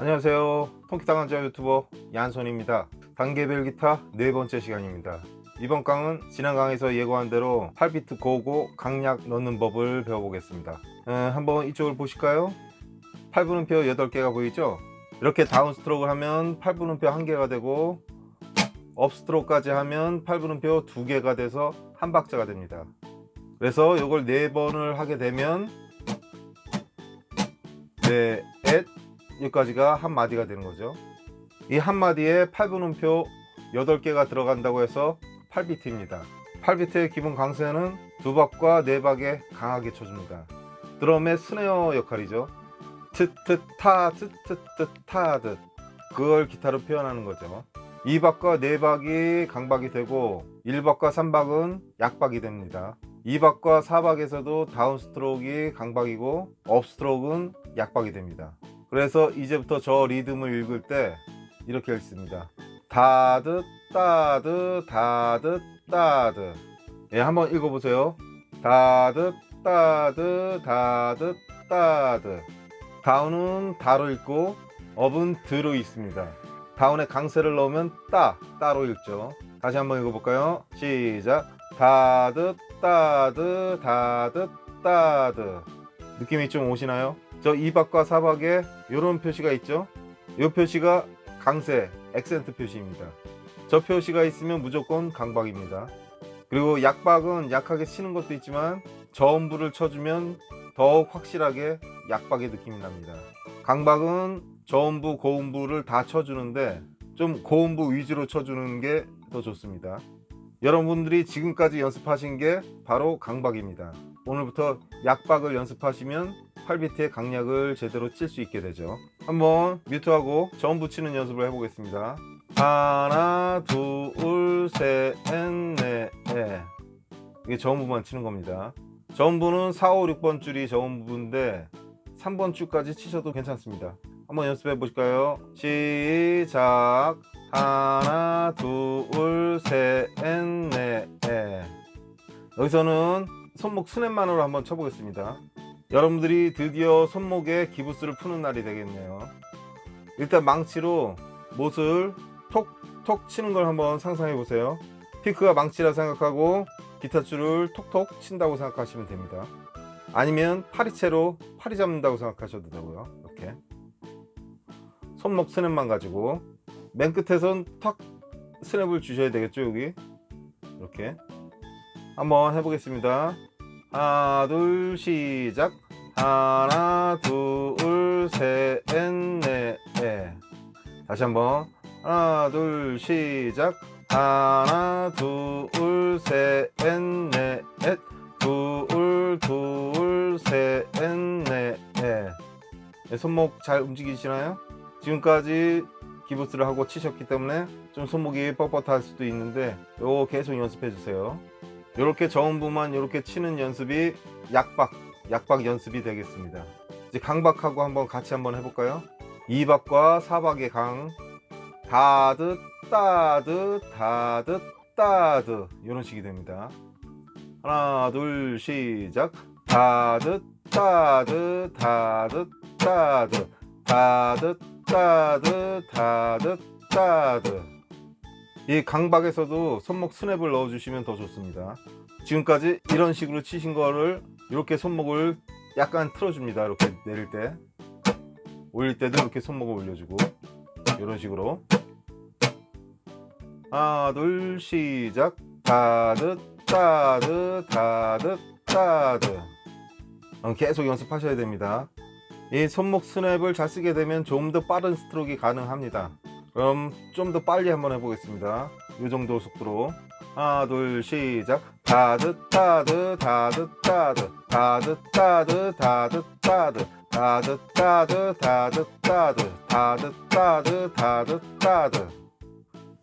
안녕하세요. 통기타강자 유튜버 얀손입니다. 단계별 기타 네 번째 시간입니다. 이번 강은 지난 강에서 예고한 대로 8비트 고고 강약 넣는 법을 배워보겠습니다. 에, 한번 이쪽을 보실까요? 8분음표 8개가 보이죠? 이렇게 다운 스트로크를 하면 8분음표 1개가 되고 업 스트로크까지 하면 8분음표 2개가 돼서 한 박자가 됩니다. 그래서 이걸 4번을 하게 되면 네, 엣, 여기까지가 한 마디가 되는 거죠. 이 한 마디에 8분음표 8개가 들어간다고 해서 8비트입니다. 8비트의 기본 강세는 두 박과 네 박에 강하게 쳐줍니다. 드럼의 스네어 역할이죠. 트트 타 트트 타드 그걸 기타로 표현하는 거죠. 2박과 4박이 강박이 되고 1박과 3박은 약박이 됩니다. 2박과 4박에서도 다운 스트로크가 강박이고 업 스트로크는 약박이 됩니다. 그래서 이제부터 저 리듬을 읽을 때 이렇게 읽습니다. 다드 따드 다드 따드 예, 한번 읽어보세요. 다드 따드 다드 따드 다운은 다로 읽고 업은 드로 읽습니다. 다운에 강세를 넣으면 따 따로 읽죠. 다시 한번 읽어볼까요? 시작. 다드 따드 다드 따드 느낌이 좀 오시나요? 저 2박과 4박에 이런 표시가 있죠. 이 표시가 강세, 액센트 표시입니다. 저 표시가 있으면 무조건 강박입니다. 그리고 약박은 약하게 치는 것도 있지만 저음부를 쳐주면 더욱 확실하게 약박의 느낌이 납니다. 강박은 저음부, 고음부를 다 쳐주는데 좀 고음부 위주로 쳐주는 게 더 좋습니다. 여러분들이 지금까지 연습하신 게 바로 강박입니다. 오늘부터 약박을 연습하시면 8비트의 강약을 제대로 칠 수 있게 되죠. 한번 뮤트하고 전 붙이는 연습을 해보겠습니다. 하나, 둘, 셋, 넷, 넷. 이게 저음부만 치는 겁니다. 저음부는 4, 5, 6번 줄이 저음부인데 3번 줄까지 치셔도 괜찮습니다. 한번 연습해 보실까요? 시작. 하나, 둘, 셋, 넷, 넷. 여기서는 손목 스냅만으로 한번 쳐보겠습니다. 여러분들이 드디어 손목에 기부스를 푸는 날이 되겠네요. 일단 망치로 못을 톡톡 치는 걸 한번 상상해 보세요. 피크가 망치라 생각하고 기타 줄을 톡톡 친다고 생각하시면 됩니다. 아니면 파리채로 파리 잡는다고 생각하셔도 되고요. 이렇게 손목 스냅만 가지고 맨 끝에선 탁 스냅을 주셔야 되겠죠 여기 이렇게 한번 해보겠습니다. 하나 둘 시작. 하나 둘셋넷넷 다시 한번. 하나 둘 시작. 하나 둘셋넷넷. 둘둘셋넷넷 손목 잘 움직이시나요? 지금까지 기부스를 하고 치셨기 때문에 좀 손목이 뻣뻣할 수도 있는데 요거 계속 연습해 주세요. 이렇게 저음부만 이렇게 치는 연습이 약박, 약박 연습이 되겠습니다. 이제 강박하고 한번 같이 한번 해볼까요? 2박과 4박의 강, 다드, 따드, 다드, 따드 이런 식이 됩니다. 하나, 둘, 시작. 다드, 따드, 다드, 따드, 다드, 따드, 다드, 따드. 이 강박에서도 손목 스냅을 넣어주시면 더 좋습니다. 지금까지 이런 식으로 치신 거를 이렇게 손목을 약간 틀어줍니다. 이렇게 내릴 때. 올릴 때도 이렇게 손목을 올려주고 이런 식으로 하나 둘 시작 다드 따드 다드 따드 어, 계속 연습하셔야 됩니다. 이 손목 스냅을 잘 쓰게 되면 좀 더 빠른 스트로크가 가능합니다. 그럼 좀 더 빨리 한번 해보겠습니다. 이 정도 속도로 하나 둘 시작 다드 따드 다드 따드 다드 따드 다드 따드 다드 따드 다드 따드 다드 따드 다드 따드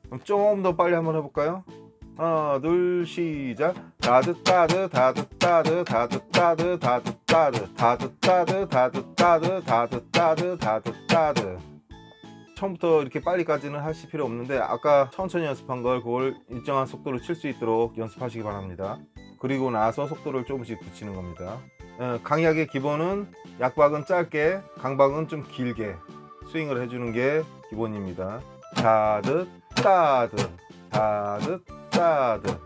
그럼 좀 더 빨리 한번 해볼까요? 하나 둘 시작 다드 따드 다드 따드 다드 따드 다드 따드 다드 따드 다드 따드 다드 따드 다드 따드 처음부터 이렇게 빨리까지는 하실 필요 없는데 아까 천천히 연습한 걸 그걸 일정한 속도로 칠 수 있도록 연습하시기 바랍니다. 그리고 나서 속도를 조금씩 붙이는 겁니다. 어, 강약의 기본은 약박은 짧게, 강박은 좀 길게 스윙을 해주는 게 기본입니다. 따듯 따듯 따듯 따듯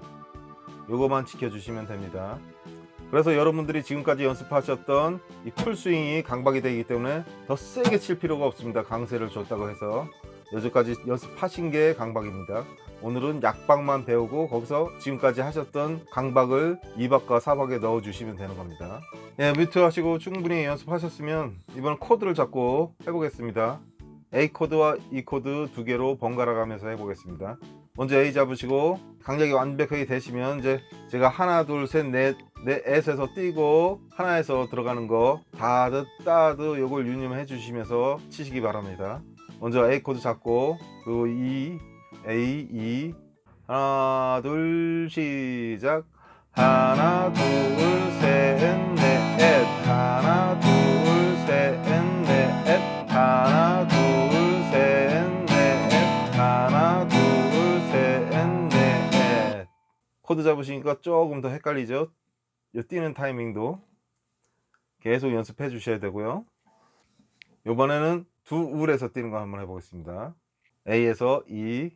요거만 지켜주시면 됩니다. 그래서 여러분들이 지금까지 연습하셨던 이 풀스윙이 강박이 되기 때문에 더 세게 칠 필요가 없습니다. 강세를 줬다고 해서 여기까지 연습하신 게 강박입니다. 오늘은 약박만 배우고 거기서 지금까지 하셨던 강박을 2박과 4박에 넣어 주시면 되는 겁니다. 예, 뮤트 하시고 충분히 연습하셨으면 이번 코드를 잡고 해보겠습니다. A 코드와 E 코드 두 개로 번갈아 가면서 해보겠습니다. 먼저 A 잡으시고 강약이 완벽하게 되시면 이제 제가 하나 둘 셋 넷 넷에서 뛰고 하나에서 들어가는 거 다드 따드 요걸 유념해 주시면서 치시기 바랍니다. 먼저 A 코드 잡고 그리고 E A E. 하나 둘 시작. 하나 둘셋넷. 하나 둘셋넷. 하나 둘셋넷. 하나 둘셋넷. 코드 잡으시니까 조금 더 헷갈리죠? 이 뛰는 타이밍도 계속 연습해 주셔야 되고요. 이번에는 두 울에서 뛰는 거 한번 해보겠습니다. A에서 E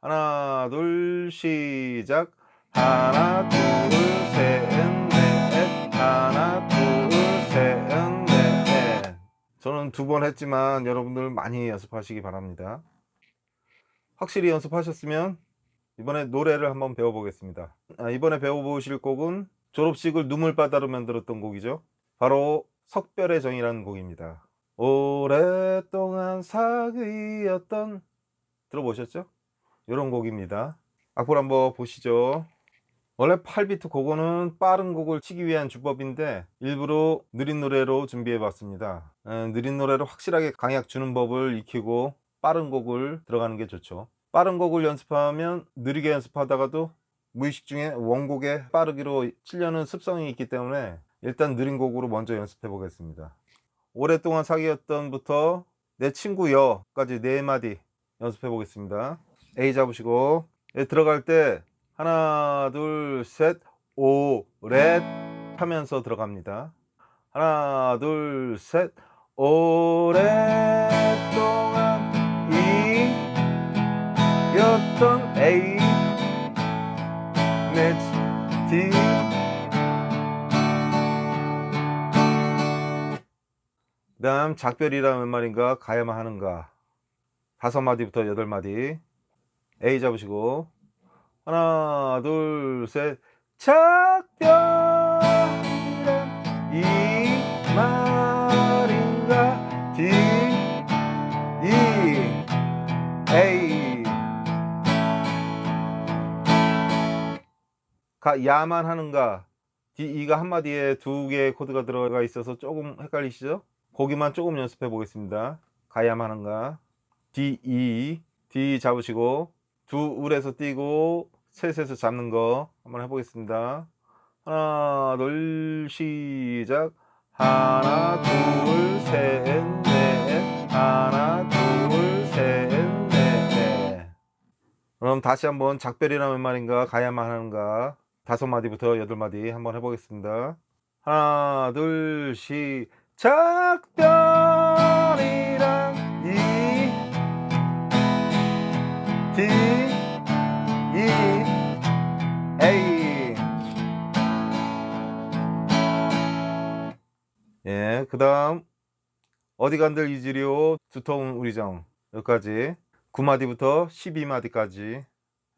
하나 둘 시작 하나 둘셋넷 하나 둘셋넷 저는 두 번 했지만 여러분들 많이 연습하시기 바랍니다. 확실히 연습하셨으면 이번에 노래를 한번 배워보겠습니다. 아, 이번에 배워보실 곡은 졸업식을 눈물바다로 만들었던 곡이죠. 바로 석별의 정이라는 곡입니다. 오랫동안 사귀었던 들어보셨죠? 이런 곡입니다. 악보 한번 보시죠. 원래 8비트 곡은 빠른 곡을 치기 위한 주법인데 일부러 느린 노래로 준비해 봤습니다. 에, 느린 노래로 확실하게 강약 주는 법을 익히고 빠른 곡을 들어가는 게 좋죠. 빠른 곡을 연습하면 느리게 연습하다가도 무의식 중에 원곡에 빠르기로 치려는 습성이 있기 때문에 일단 느린 곡으로 먼저 연습해 보겠습니다. 오랫동안 사귀었던부터 내 친구 여까지 네 마디 연습해 보겠습니다. A 잡으시고 예, 들어갈 때 하나 둘 셋 오랫 하면서 들어갑니다. 하나 둘 셋 오랫동안 이였던 A 내 D 그다음 작별이라는 말인가? 가야만 하는가? 다섯 마디부터 여덟 마디. A 잡으시고. 하나 둘 셋. 작별이란 이말 가 야만 하는가? E가 한마디에 두 개의 코드가 들어가 있어서 조금 헷갈리시죠? 거기만 조금 연습해 보겠습니다. 가야만 하는가? D E D 잡으시고 두 울에서 뛰고 셋에서 잡는 거 한번 해보겠습니다. 하나 둘 시작. 하나 둘 셋 넷. 하나 둘 셋 넷. 그럼 다시 한번 작별이라는 말인가? 가야만 하는가 다섯 마디부터 여덟 마디 한번 해보겠습니다. 하나 둘 시 작 별이란 이 D E A 예, 그 다음 어디 간들 이지리오 두터운 우리정 여기까지 9마디부터 12마디까지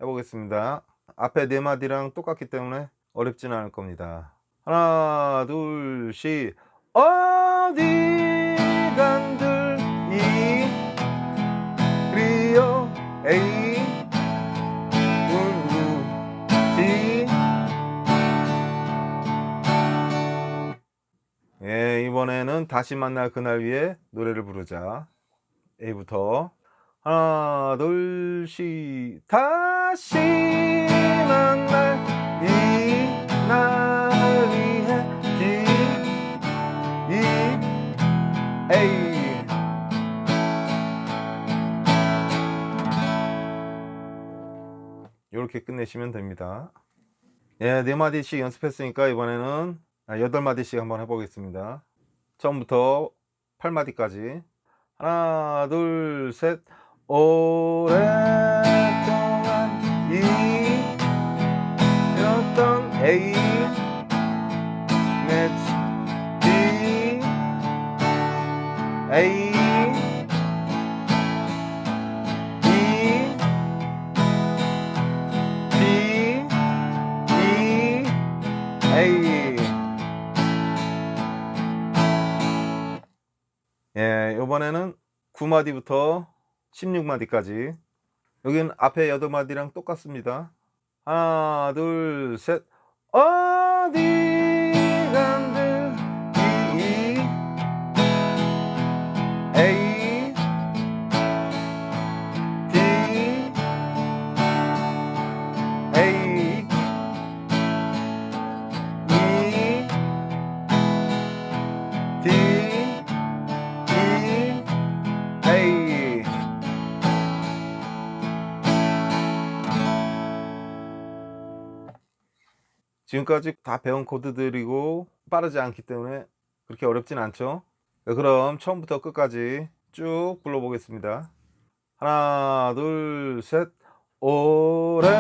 해보겠습니다. 앞에 4마디랑 똑같기 때문에 어렵지는 않을 겁니다. 하나 둘시. 어디 간들 이 리오 A 우우 D 예, 이번에는 다시 만날 그날 위해 노래를 부르자. A부터 하나, 둘, 시. 다시 만날 이날 위해 D E A 이렇게 끝내시면 됩니다. 예, 네 마디씩 연습했으니까 이번에는 아, 여덟 마디씩 한번 해보겠습니다. 처음부터 8마디까지. 하나 둘셋 오랫동안 이였던 A 매치 B A 예, 이번에는 9마디부터 16마디까지. 여긴 앞에 8마디랑 똑같습니다. 하나, 둘, 셋. 어디 지금까지 다 배운 코드들이고 빠르지 않기 때문에 그렇게 어렵진 않죠. 네, 그럼 처음부터 끝까지 쭉 불러보겠습니다. 하나, 둘, 셋. 오랫동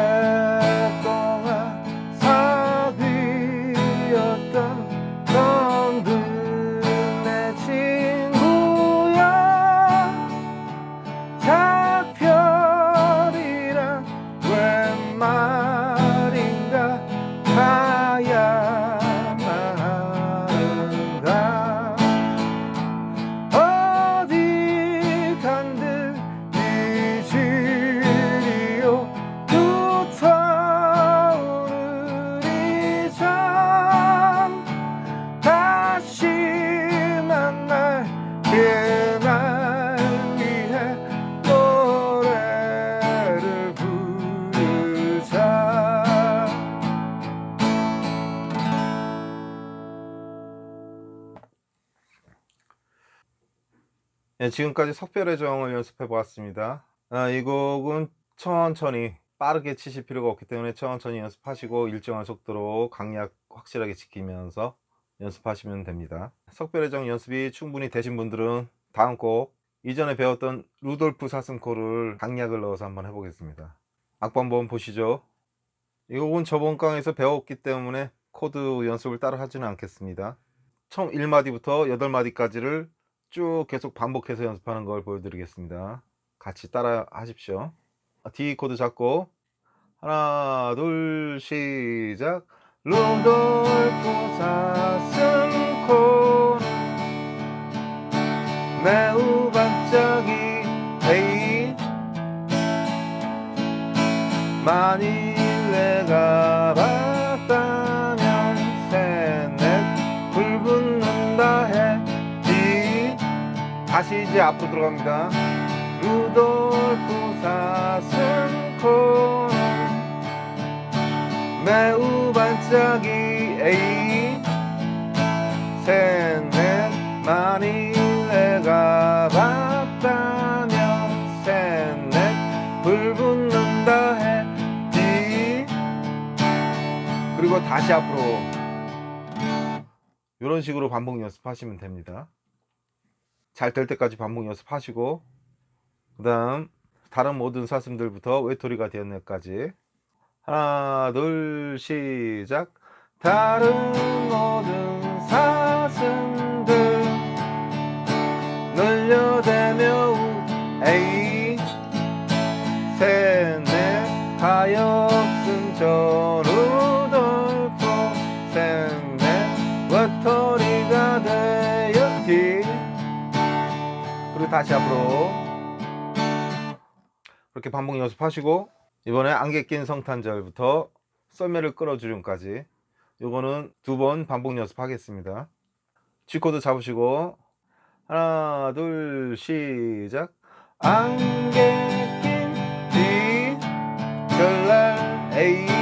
예, 지금까지 석별의 정을 연습해 보았습니다. 아, 이 곡은 천천히 빠르게 치실 필요가 없기 때문에 천천히 연습하시고 일정한 속도로 강약 확실하게 지키면서 연습하시면 됩니다. 석별의 정 연습이 충분히 되신 분들은 다음 곡 이전에 배웠던 루돌프 사슴코를 강약을 넣어서 한번 해보겠습니다. 악보 한번 보시죠. 이 곡은 저번 강에서 배웠기 때문에 코드 연습을 따로 하지는 않겠습니다. 처음 1마디부터 8마디까지를 쭉 계속 반복해서 연습하는 걸 보여드리겠습니다. 같이 따라 하십시오. D 코드 잡고 하나 둘 시작 루돌프 사슴코 매우 반짝이 만일 내가 다시 이제 앞으로 들어갑니다. 루돌프 사슴코는 매우 반짝이 에이 셋넷 만일 내가 봤다면 셋넷 불 붙는다 해 D 그리고 다시 앞으로 이런 식으로 반복 연습하시면 됩니다 잘 될 때까지 반복 연습하시고 그 다음 다른 모든 사슴들부터 외톨이가 되었네까지. 하나 둘 시작. 다른 모든 사슴들 늘려대며 우 에이 셋넷 가엾은 저 그리고 다시 앞으로 그렇게 반복 연습하시고 이번에 안개 낀 성탄절부터 썰매를 끌어주름까지 요거는 두 번 반복 연습하겠습니다. G코드 잡으시고 하나 둘 시작. 안개 낀 D 별날 산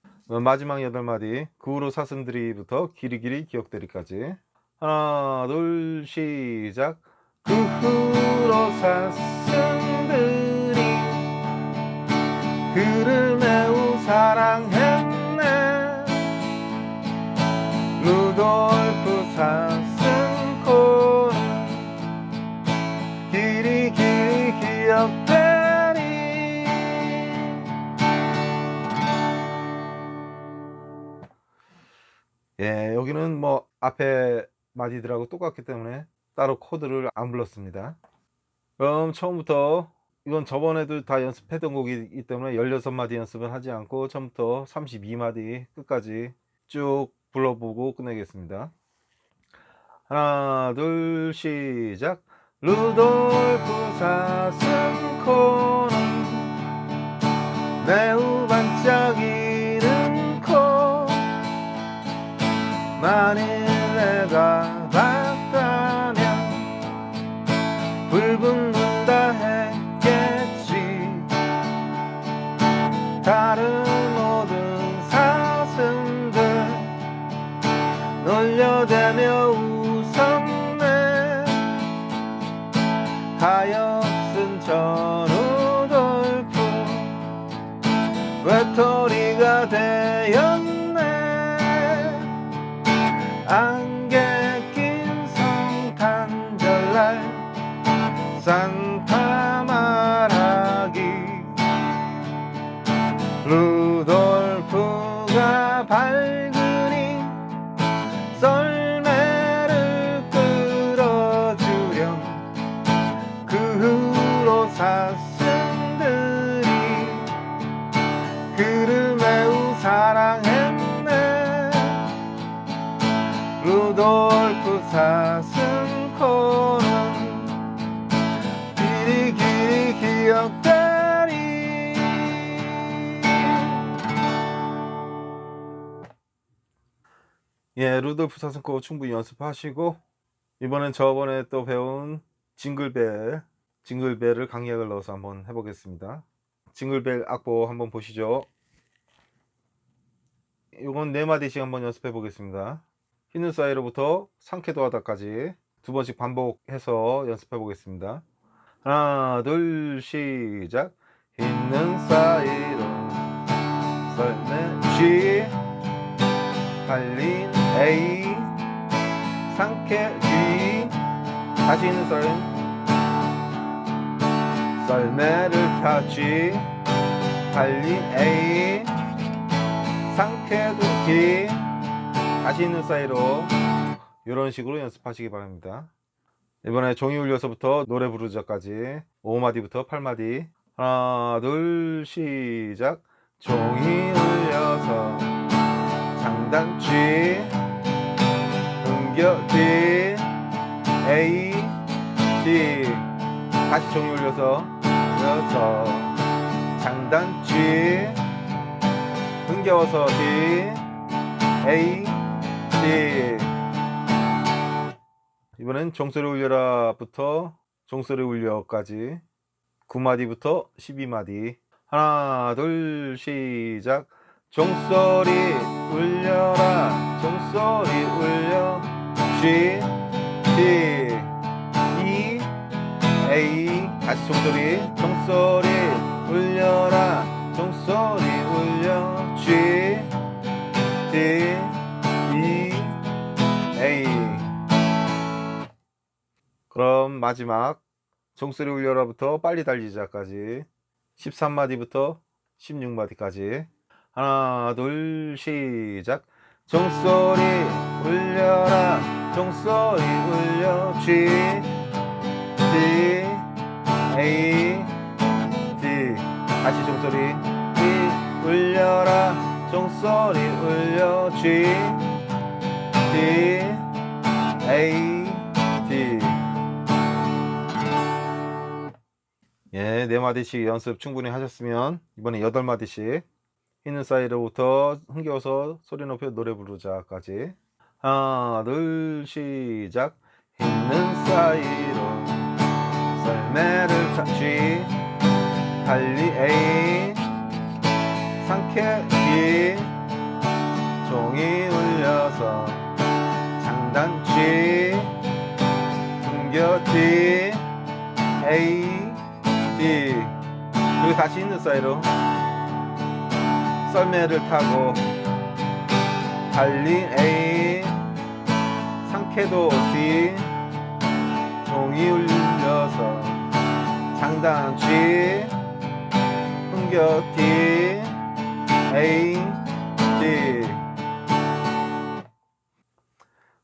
어, 마지막 여덟 마디. 그 후로 사슴들이부터 길이 길이 기억들이까지. 하나 둘 시작. 그 후로 사슴들이 그를 매우 사랑했네. 루돌프 사 여기는 뭐 앞에 마디들하고 똑같기 때문에 따로 코드를 안 불렀습니다 그럼 처음부터 이건 저번에도 다 연습했던 곡이기 때문에 16마디 연습은 하지 않고 처음부터 32마디 끝까지 쭉 불러보고 끝내겠습니다. 하나, 둘, 시작. 루돌프 사슴코는 매우 반짝이 만일 내가 봤다면 불붙 루 루돌프 사슴코 충분히 연습하시고 이번엔 저번에 또 배운 징글벨 징글벨을 강약을 넣어서 한번 해보겠습니다. 징글벨 악보 한번 보시죠. 이건 네 마디씩 한번 연습해 보겠습니다. 흰눈 사이로부터 상쾌도 하다까지 두 번씩 반복해서 연습해 보겠습니다. 하나 둘 시작. 흰눈 사이로. 썰매 G 달린 A 상쾌 G 다시 있는 썰 썰매를 타지 달린 A 상쾌도 D 다시 있는 사이로 이런 식으로 연습하시기 바랍니다. 이번에 종이 울려서부터 노래 부르자까지 5마디부터 8마디. 하나 둘 시작. 종이 울려서 장단지 흥겨 D A D 다시 종이 울려서 울려서 장단지 흥겨워서 D A D 이번엔 종소리 울려라부터 종소리 울려까지 9마디부터 12마디 하나 둘 시작 종소리 울려라. 종소리 울려. G D E A. 다시 종소리. 종소리 울려라. 종소리 울려. G D E A. 그럼 마지막 종소리 울려라부터 빨리 달리자까지. 13마디부터 16마디까지 하나 둘 시작. 종소리 울려라. 종소리 울려 G D A D 다시 종소리. E 울려라. 종소리 울려 G D A D 예, 네 마디씩 연습 충분히 하셨으면 이번에 여덟 마디씩 흰눈 사이로부터 흥겨워서 소리 높여 노래 부르자까지. 하나 둘 시작. 흰눈 사이로 썰매를 타 G 달리 A 상쾌 D 종이 울려서 장단 G 숨겨 D A D 그리고 다시 있는 사이로 썰매를 타고 달린 A 상쾌도 D 종이 울려서 장단 G 흥겨 D A D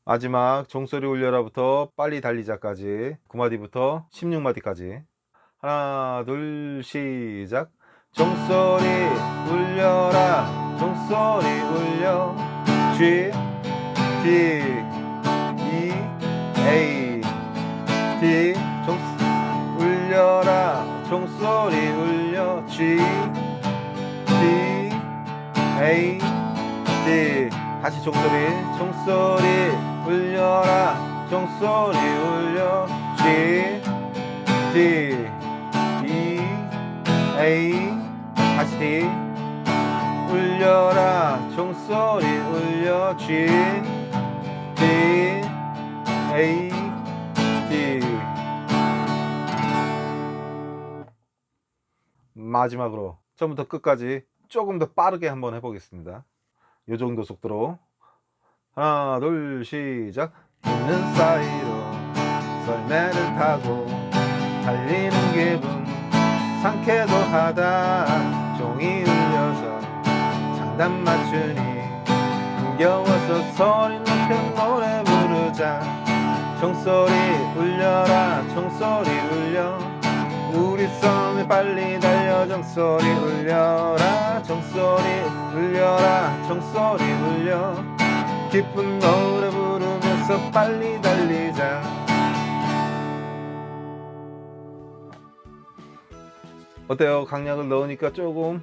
마지막 종소리 울려라부터 빨리 달리자까지. 9마디부터 16마디까지. 하나 둘 시작 종소리 울려라 종소리 울려. G D E A D 종 울려라 종소리 울려. G D A D 다시 종소리. 종소리 울려라 종소리 울려. G D D 울려라 종소리 울려 G D A D. 마지막으로 처음부터 끝까지 조금 더 빠르게 한번 해보겠습니다. 요 정도 속도로. 하나 둘 시작. 있는 사이로 썰매를 타고 달리는 기분 상쾌도 하다 종이 울려서 장단 맞추니 흥겨워서 소리 높여 노래 부르자. 종소리 울려라 종소리 울려. 우리 썸에 빨리 달려 종소리 울려라 종소리 울려라 종소리 울려. 기쁜 노래 부르면서 빨리 달리자 어때요? 강약을 넣으니까 조금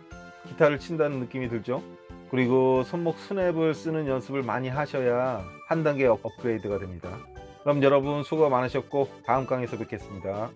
기타를 친다는 느낌이 들죠? 그리고 손목 스냅을 쓰는 연습을 많이 하셔야 한 단계 업- 업그레이드가 됩니다. 그럼 여러분 수고 많으셨고 다음 강의에서 뵙겠습니다.